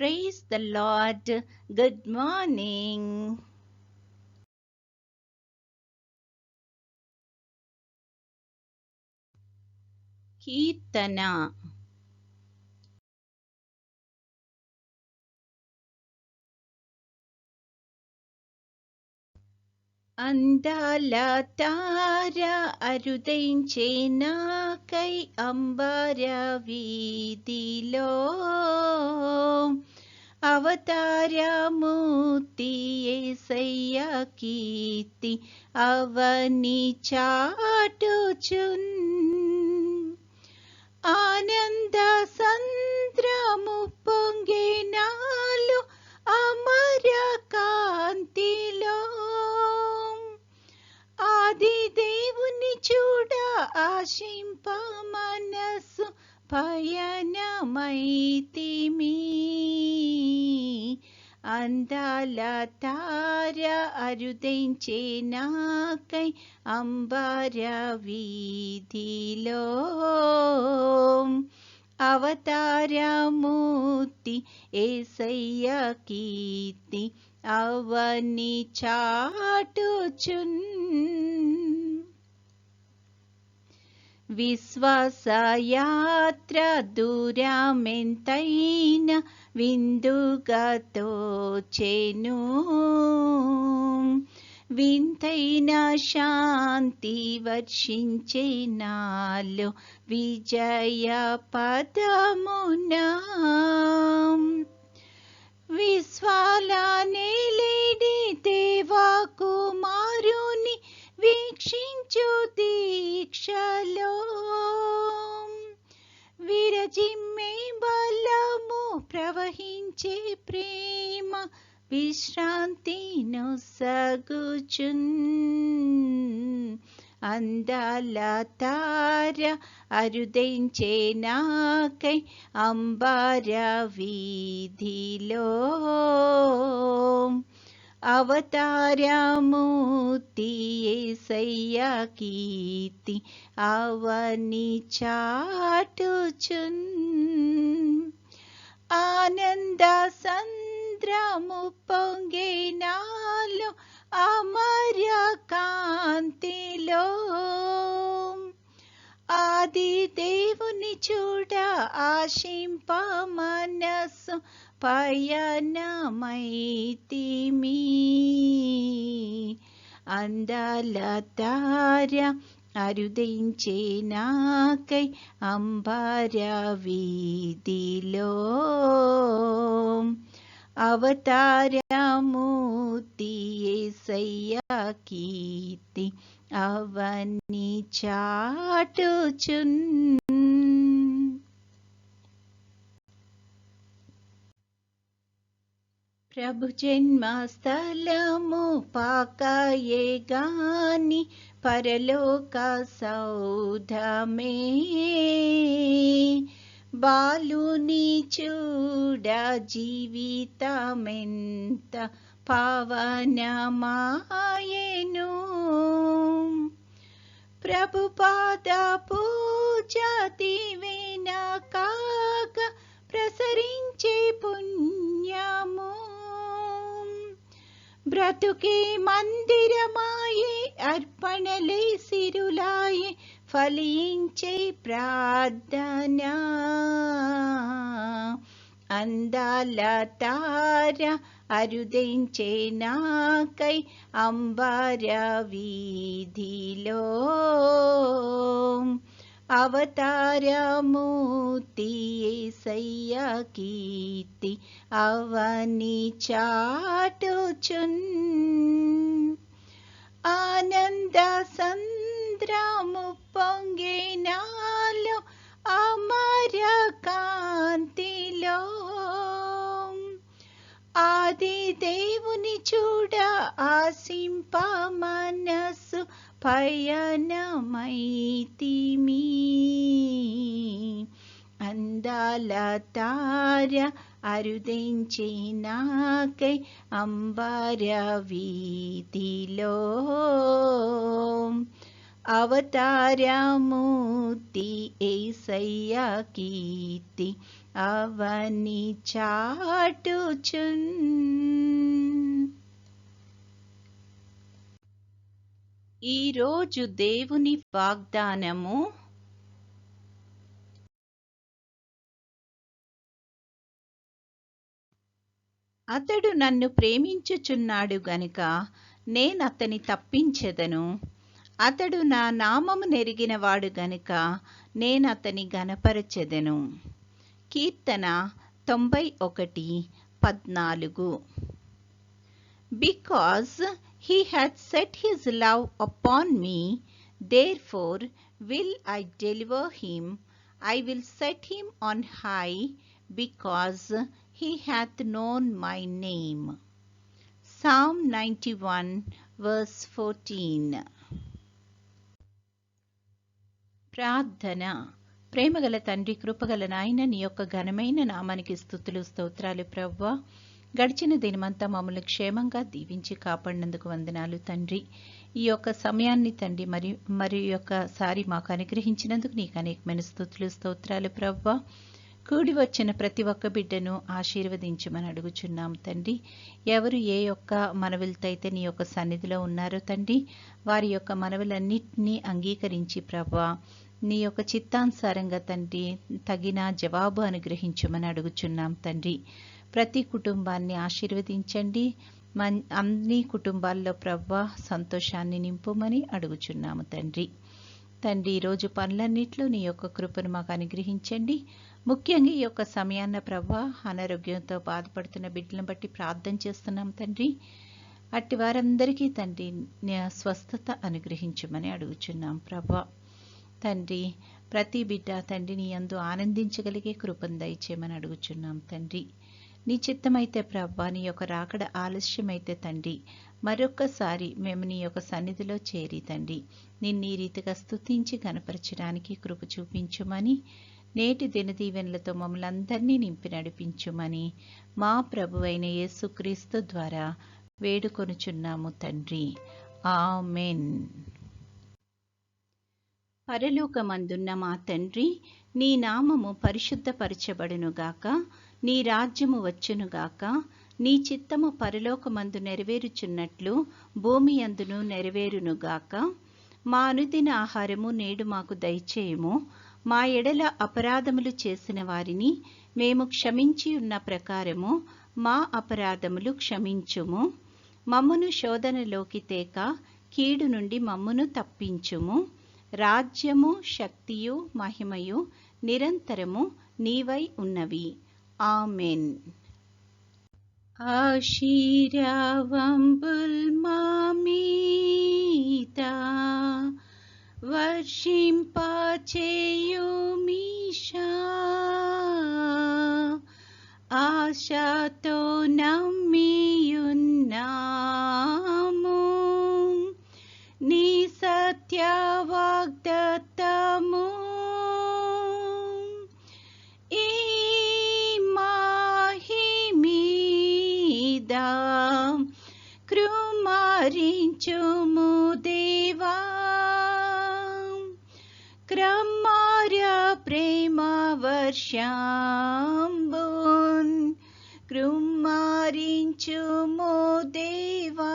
Praise the Lord. Good morning. Kirtana అందాల తార అరుదైంచే నాకై అంబార వీధిలో అవతారమూర్తి ఏసయ్య కీర్తి అవని చాటుచున్ ఆనంద ఆశింప మనసు పయనమైతిమి అందాల తార అరుదైంచే నాకై అంబర వీధిలో అవతారమూర్తి ఏసయ్య కీర్తి అవని చాటుచున్ విశ్వాసయాత్ర దూరమెంతైన విందుగా తోచెను వింతైన శాంతి వర్షించే నాలో విజయ పదమునా విశ్వాల నేలేడి దేవా కుమారుని వీక్షించు దీక్షలో విరజిమ్మే బలము ప్రవహించే ప్రేమ విశ్రాంతిను సగుచున్ అందాల తార అరుదించే నాకై అంబార వీధిలో అవతారమూర్తి ఏసయ్య కీర్తి అవని చాటుచున్ ఆనంద సంద్రము పొంగే నాలో అమర కాంతిలో ఆది దేవుని చూడ ఆశింప మనసు పయనమైతిమి అందాల తార అరుదించే నాకై అంబర వీధిలో అవతారమూర్తి కీర్తి అవని చాటుచున్. ప్రభు జన్మ స్థలము పాకాయే గాని పరలోక సౌధమే. బాలుని చూడ జీవితమెంత పావనమాయను. ప్రభు పాద పూజ దివేన కాక ప్రసరించే పుణ్యము. బ్రతుకే మందిరమాయే అర్పణలే సిరులాయే ఫలించే ప్రార్థన. అందాల తార అరుదించే నాకై అంబర వీధిలో. అవతారమూర్తి ఏసయ్య కీర్తి అవని చాటుచున్. ఆనంద సంత పొంగే నాలో అమర కాంతిలో ఆది దేవుని చూడ ఆసింప మనసు పయనమైతిమి. అందాల తార అరుదించినాకై అంబర వీధిలో. అవతారమూర్తి ఏసయ్య కీర్తి అవని చాటుచున్. ఈరోజు దేవుని వాగ్దానము అతడు నన్ను ప్రేమించుచున్నాడు గనుక నేనతని తప్పించెదను. అతడు నా నామము నెరిగినవాడు గనుక నేనతని గనపరచెదను కీర్తన తొంభై ఒకటి పద్నాలుగు because he had set his love upon me therefore will I deliver him I will set him on high because he hath known my name. Psalm 91, verse 14. ప్రార్థన. ప్రేమగల తండ్రి కృపగల నాయన నీ యొక్క ఘనమైన నామానికి స్థుతులు స్తోత్రాలు ప్రవ్వ. గడిచిన దినమంతా మమ్మల్ని క్షేమంగా దీవించి కాపాడినందుకు వందనాలు తండ్రి. ఈ యొక్క సమయాన్ని తండ్రి మరి మరి యొక్కసారి మాకు అనుగ్రహించినందుకు నీకు అనేకమైన స్థుతులు స్తోత్రాలు ప్రవ్వా. కూడి వచ్చిన ప్రతి ఒక్క బిడ్డను ఆశీర్వదించమని అడుగుచున్నాం తండ్రి. ఎవరు ఏ యొక్క మనవులతైతే నీ యొక్క సన్నిధిలో ఉన్నారో తండ్రి వారి యొక్క మనవులన్నింటినీ అంగీకరించి ప్రభా నీ యొక్క చిత్తానుసారంగా తండ్రి తగిన జవాబు అనుగ్రహించమని అడుగుచున్నాం తండ్రి. ప్రతి కుటుంబాన్ని ఆశీర్వదించండి. మన్ అన్ని కుటుంబాల్లో ప్రవ్వ సంతోషాన్ని నింపుమని అడుగుచున్నాము తండ్రి. తండ్రి ఈరోజు పనులన్నింటిలో నీ యొక్క కృపను మాకు అనుగ్రహించండి. ముఖ్యంగా ఈ యొక్క సమయాన్న ప్రభా అనారోగ్యంతో బాధపడుతున్న బిడ్డలను బట్టి ప్రార్థన చేస్తున్నాం తండ్రి. అట్టి వారందరికీ తండ్రి స్వస్థత అనుగ్రహించమని అడుగుచున్నాం ప్రభ. తండ్రి ప్రతి బిడ్డ తండ్రిని ఎందు ఆనందించగలిగే కృపను దయచేయమని అడుగుచున్నాం తండ్రి. నీ చిత్తమైతే ప్రభా నీ యొక్క రాకడ ఆలస్యమైతే తండ్రి. మరొక్కసారి మేము నీ యొక్క సన్నిధిలో చేరి తండ్రి నిన్ను ఈ రీతిగా స్తుతించి కనపరచడానికి కృప చూపించుమని నేటి దినదీవెనలతో మమ్మల్ని అందరినీ నింపి నడిపించుమని మా ప్రభువైన యేసుక్రీస్తు ద్వారా వేడుకొనుచున్నాము తండ్రి. ఆమెన్. పరలోకమందున్న మా తండ్రి నీ నామము పరిశుద్ధపరచబడునుగాక నీ రాజ్యము వచ్చునుగాక నీ చిత్తము పరలోకమందు నెరవేరుచున్నట్లు భూమి అందును నెరవేరునుగాక మా అనుదిన ఆహారము నేడు మాకు దయచేయము. మా ఎడల అపరాధములు చేసిన వారిని మేము క్షమించి ఉన్న ప్రకారము మా అపరాధములు క్షమించుము. మమ్మును శోధనలోకి తేక కీడు నుండి మమ్మును తప్పించుము. రాజ్యము శక్తియు మహిమయు నిరంతరము నీవై ఉన్నవి. ఆమెన్. ఆశీరావంబుల్ మామీతా वर्षिं पचेयु मीषा आशतोनमियुन्नो निसत्यवाग्दतमो ऐ महिदा कृमारिञ्चुमु వర్షంబున్ కృమారించుము దేవా.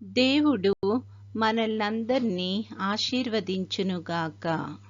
దేవుడు మనల్నందరినీ ఆశీర్వదించునుగాక.